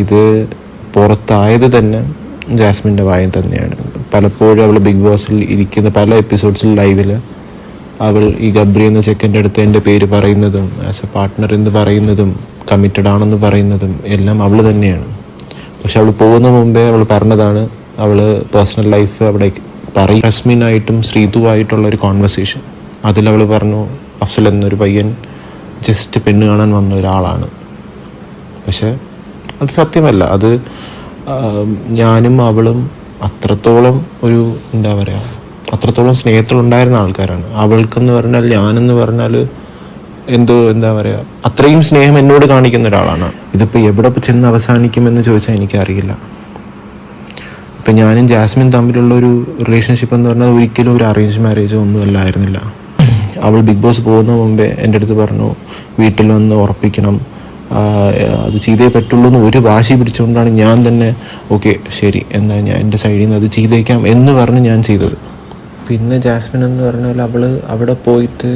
ഇത് പുറത്തായത് തന്നെ ജാസ്മിന്റെ വായം തന്നെയാണ്. പലപ്പോഴും അവൾ ബിഗ് ബോസിൽ ഇരിക്കുന്ന പല എപ്പിസോഡ്സിൽ ലൈവിൽ അവൾ ഈ ഗബ്രി എന്ന ചെക്കന്റെ അടുത്ത് എന്റെ പേര് പറയുന്നതും ആസ് എ പാർട്ട്ണർ എന്ന് പറയുന്നതും കമ്മിറ്റഡ് ആണെന്ന് പറയുന്നതും എല്ലാം അവൾ തന്നെയാണ്. പക്ഷെ അവൾ പോകുന്ന മുമ്പേ അവൾ പറഞ്ഞതാണ് അവൾ പേഴ്സണൽ ലൈഫ് അവിടെ പറയും. റസ്മിനായിട്ടും ശ്രീതുവായിട്ടുള്ള ഒരു കോൺവെർസേഷൻ അതിലവൾ പറഞ്ഞു അഫ്സൽ എന്നൊരു പയ്യൻ ജസ്റ്റ് പെണ്ണ് കാണാൻ വന്ന ഒരാളാണ്. പക്ഷെ അത് സത്യമല്ല. അത് ഞാനും അവളും അത്രത്തോളം ഒരു എന്താ പറയുക അത്രത്തോളം സ്നേഹത്തിലുണ്ടായിരുന്ന ആൾക്കാരാണ്. അവൾക്കെന്ന് പറഞ്ഞാൽ ഞാനെന്ന് പറഞ്ഞാൽ എന്തോ എന്താ പറയുക അത്രയും സ്നേഹം എന്നോട് കാണിക്കുന്ന ഒരാളാണ്. ഇതിപ്പോൾ എവിടെ ചെന്ന് അവസാനിക്കുമെന്ന് ചോദിച്ചാൽ എനിക്കറിയില്ല. ഇപ്പം ഞാനും ജാസ്മിൻ തമ്മിലുള്ള ഒരു റിലേഷൻഷിപ്പ് എന്ന് പറഞ്ഞാൽ ഒരിക്കലും ഒരു അറേഞ്ച് മാരേജോ ഒന്നും അല്ലായിരുന്നില്ല. അവൾ ബിഗ് ബോസ് പോകുന്ന മുമ്പേ എന്റെ അടുത്ത് പറഞ്ഞു വീട്ടിൽ വന്ന് ഉറപ്പിക്കണം. അത് ചെയ്തേ പറ്റുള്ളൂ എന്ന് ഒരു വാശി പിടിച്ചുകൊണ്ടാണ് ഞാൻ തന്നെ ഓക്കെ ശരി എന്നാൽ ഞാൻ എന്റെ സൈഡിൽ നിന്ന് അത് ചെയ്തേക്കാം എന്ന് പറഞ്ഞ് ഞാൻ ചെയ്തത്. പിന്നെ ജാസ്മിൻ എന്ന് പറഞ്ഞാൽ അവൾ അവിടെ പോയിട്ട്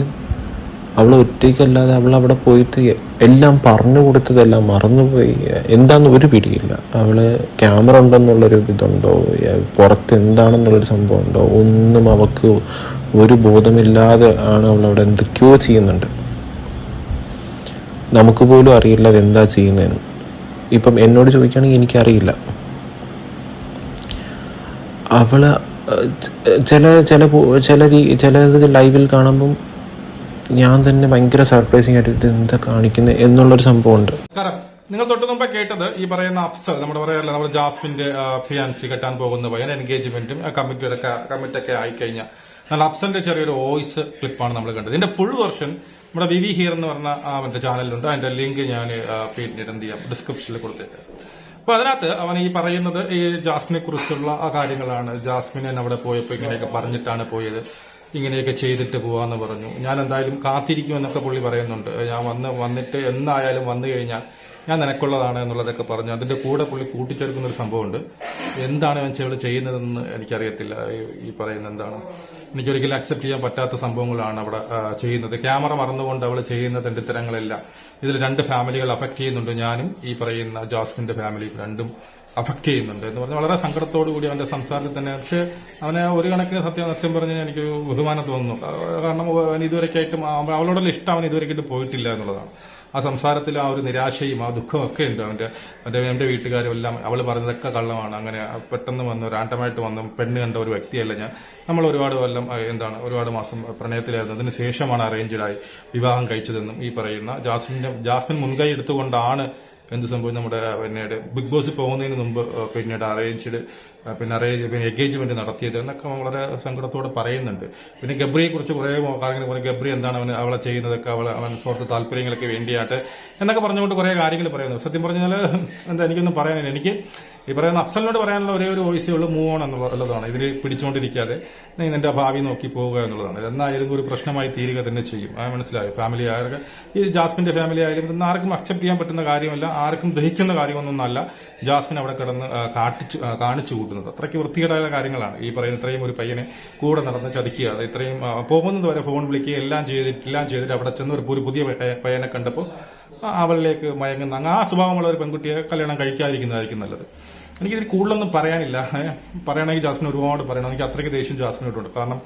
അവൾ ഒറ്റയ്ക്കല്ലാതെ അവൾ അവിടെ പോയിട്ട് എല്ലാം പറഞ്ഞു കൊടുത്തതെല്ലാം മറന്നുപോയി. എന്താന്ന് ഒരു പിടിയില്ല. അവൾ ക്യാമറ ഉണ്ടെന്നുള്ളൊരു ഇതുണ്ടോ? പുറത്ത് എന്താണെന്നുള്ളൊരു സംഭവം ഉണ്ടോ ഒന്നും അവൾക്ക് ഒരു ബോധമില്ലാതെ ആണ് അവൾ അവിടെ എന്തൊക്കെയോ ചെയ്യുന്നുണ്ട്. നമുക്ക് പോലും അറിയില്ല അതെന്താ ചെയ്യുന്നതെന്ന്. ഇപ്പം എന്നോട് ചോദിക്കുകയാണെങ്കിൽ എനിക്കറിയില്ല. ച- ചില ചില ചില ചിലത് ലൈവിൽ കാണുമ്പം ഞാൻ തന്നെ ഭയങ്കര സർപ്രൈസിങ് ആയിട്ട് ഇത് എന്താ കാണിക്കുന്നത് എന്നുള്ളൊരു സംഭവമുണ്ട്. നിങ്ങൾ തൊട്ട് മുമ്പേ കേട്ടത് ഈ പറയുന്ന അഫ്സൽ നമ്മുടെ പറയാറില്ല നമ്മുടെ ജാസ്മിന്റെ ഫിയാൻസി കെട്ടാൻ പോകുന്ന പയ്യൻ എൻഗേജ്മെന്റും കമ്മിറ്റിയുടെ കമ്മിറ്റൊക്കെ ആയിക്കഴിഞ്ഞാൽ എന്നാൽ അബ്സന്റ് ചെറിയൊരു വോയിസ് ക്ലിപ്പാണ് നമ്മൾ കണ്ടത്. ഇതിന്റെ ഫുൾ വെർഷൻ നമ്മുടെ വി വി ഹിയർ എന്ന് പറഞ്ഞ അവന്റെ ചാനലിലുണ്ട്. അതിന്റെ ലിങ്ക് ഞാൻ പിന്നീട് എന്ത് ചെയ്യാം ഡിസ്ക്രിപ്ഷനിൽ കൊടുത്തേക്കാം. അപ്പൊ അതിനകത്ത് അവൻ ഈ പറയുന്നത് ഈ ജാസ്മിനെ കുറിച്ചുള്ള ആ കാര്യങ്ങളാണ്. ജാസ്മിനെ അവിടെ പോയപ്പോൾ ഇങ്ങനെയൊക്കെ പറഞ്ഞിട്ടാണ് പോയത്. ഇങ്ങനെയൊക്കെ ചെയ്തിട്ട് പോവാന്ന് പറഞ്ഞു. ഞാൻ എന്തായാലും കാത്തിരിക്കുമെന്നൊക്കെ പുള്ളി പറയുന്നുണ്ട്. ഞാൻ വന്ന് വന്നിട്ട് എന്നായാലും വന്നു കഴിഞ്ഞാൽ ഞാൻ നിനക്കുള്ളതാണ് എന്നുള്ളതൊക്കെ പറഞ്ഞു. അതിന്റെ കൂടെ പുള്ളി കൂട്ടിച്ചേർക്കുന്ന ഒരു സംഭവമുണ്ട്. എന്താണ് ഞാൻ ചെവിടെ ചെയ്യുന്നതെന്ന് എനിക്കറിയത്തില്ല. ഈ- പറയുന്ന എന്താണ്? എനിക്കൊരിക്കലും അക്സെപ്റ്റ് ചെയ്യാൻ പറ്റാത്ത സംഭവങ്ങളാണ് അവിടെ ചെയ്യുന്നത്. ക്യാമറ മറന്നുകൊണ്ട് അവൾ ചെയ്യുന്ന തെണ്ടിത്തരങ്ങളെല്ലാം ഇതിൽ രണ്ട് ഫാമിലികൾ അഫക്ട് ചെയ്യുന്നുണ്ട്. ഞാനും ഈ പറയുന്ന ജോസ്ഫിന്റെ ഫാമിലി രണ്ടും അഫക്ട് ചെയ്യുന്നുണ്ട് എന്ന് പറഞ്ഞാൽ വളരെ സങ്കടത്തോടു കൂടി അവന്റെ സംസാരത്തിൽ തന്നെ. പക്ഷെ അവനെ ഒരു കണക്കിന് സത്യം സത്യം പറഞ്ഞാൽ എനിക്കൊരു ബഹുമാനം തോന്നുന്നു. കാരണം അവൻ ഇതുവരെക്കായിട്ടും അവ- അവളോടുള്ള ഇഷ്ടം അവൻ ഇതുവരെയായിട്ട് പോയിട്ടില്ല എന്നുള്ളതാണ്. ആ സംസാരത്തിൽ ആ ഒരു നിരാശയും ആ ദുഃഖവും ഒക്കെ ഉണ്ട്. അവന്റെ അവന്റെ എന്റെ വീട്ടുകാരും എല്ലാം അവൾ പറഞ്ഞതൊക്കെ കള്ളമാണ്. അങ്ങനെ പെട്ടെന്ന് വന്ന് റാൻഡമായിട്ട് വന്ന് പെണ്ണ് കണ്ട ഒരു വ്യക്തിയല്ല ഞാൻ. നമ്മൾ ഒരുപാട് കൊല്ലം എന്താണ് ഒരുപാട് മാസം പ്രണയത്തിലായിരുന്നു അതിന് ശേഷമാണ് അറേഞ്ച്ഡായി വിവാഹം കഴിച്ചതെന്നും ഈ പറയുന്ന ജാസ്മിന്റെ ജാസ്മിൻ മുൻകൈ എടുത്തുകൊണ്ടാണ് എന്ത് സംഭവം നമ്മുടെ പിന്നീട് ബിഗ് ബോസ് പോകുന്നതിന് മുമ്പ് പിന്നീട് അറേഞ്ച്ഡ് പിന്നെ അറേഞ്ച് പിന്നെ എൻഗേജ്മെന്റ് നടത്തിയത് എന്നൊക്കെ വളരെ സങ്കടത്തോടെ പറയുന്നുണ്ട്. പിന്നെ ഗബ്രിയെ കുറിച്ച് കുറേ കാര്യങ്ങൾ പറഞ്ഞു. ഗബ്രി എന്താണ് അവന് അവളെ ചെയ്യുന്നതൊക്കെ അവൾ അവൻ സ്വാർത്ഥ താല്പര്യങ്ങളൊക്കെ വേണ്ടിയായിട്ട് എന്നൊക്കെ പറഞ്ഞുകൊണ്ട് കുറേ കാര്യങ്ങൾ പറയുന്നു. സത്യം പറഞ്ഞാൽ എന്താ എനിക്കൊന്നും പറയാനില്ല. എനിക്ക് ഈ പറയുന്ന അഫ്സലിനോട് പറയാനുള്ള ഒരേ ഒരു വോയിസേ ഉള്ളൂ മൂവ് ഓൺ എന്നുള്ളതാണ് ഇതിൽ പിടിച്ചുകൊണ്ടിരിക്കാതെ നീ നിന്റെ ഭാവി നോക്കി പോവുക എന്നുള്ളതാണ്. എന്നായാലും ഒരു പ്രശ്നമായി തീരുക തന്നെ ചെയ്യും. അത് മനസ്സിലായി? ഫാമിലി ആയാലും ഈ ജാസ്മിന്റെ ഫാമിലി ആയാലും ഇതൊന്നും ആർക്കും അക്സെപ്റ്റ് ചെയ്യാൻ പറ്റുന്ന കാര്യമല്ല ആർക്കും ദഹിക്കുന്ന കാര്യമൊന്നുമല്ല ജാസ്മിൻ അവിടെ കിടന്ന് കാട്ടിച്ചു കാണിച്ചു കൂട്ടുന്നത്. അത്രയ്ക്ക് വൃത്തികേടായ കാര്യങ്ങളാണ്. ഈ പറയുന്ന ഇത്രയും ഒരു പയ്യനെ കൂടെ നടന്ന് ചതിക്കുക. അത് ഇത്രയും പോകുന്നത് വരെ ഫോൺ വിളിക്കുക എല്ലാം ചെയ്തിട്ട് എല്ലാം ചെയ്തിട്ട് അവിടെ ചെന്ന് ഒരു പുതിയ പയ്യനെ കണ്ടപ്പോൾ അവളിലേക്ക് മയങ്ങുന്ന അങ്ങ് ആ സ്വഭാവമുള്ള ഒരു പെൺകുട്ടിയെ കല്യാണം കഴിക്കാതിരിക്കുന്നതായിരിക്കും നല്ലത്. എനിക്കിതിൽ കൂടുതലൊന്നും പറയാനില്ല. പറയണമെങ്കിൽ ജാസ്മിൻ ഒരുപാട് പറയണം. എനിക്ക് അത്രയ്ക്ക് ദേഷ്യം ജാസ്മിനോട്ടുണ്ട് കാരണം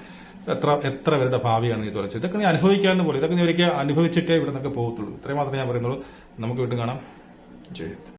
എത്ര എത്ര പേരുടെ ഭാവിയാണ് നീ തുറച്ചത് ഇതൊക്കെ നീ അനുഭവിക്കാവുന്ന പോലെ. ഇതൊക്കെ നീ ഒരിക്കൽ അനുഭവിച്ചിട്ടേ ഇവിടെ നിന്നൊക്കെ പോകത്തുള്ളൂ. ഇത്രയും മാത്രമേ ഞാൻ പറയുന്നുള്ളൂ. നമുക്ക് വീണ്ടും കാണാം. ജയ്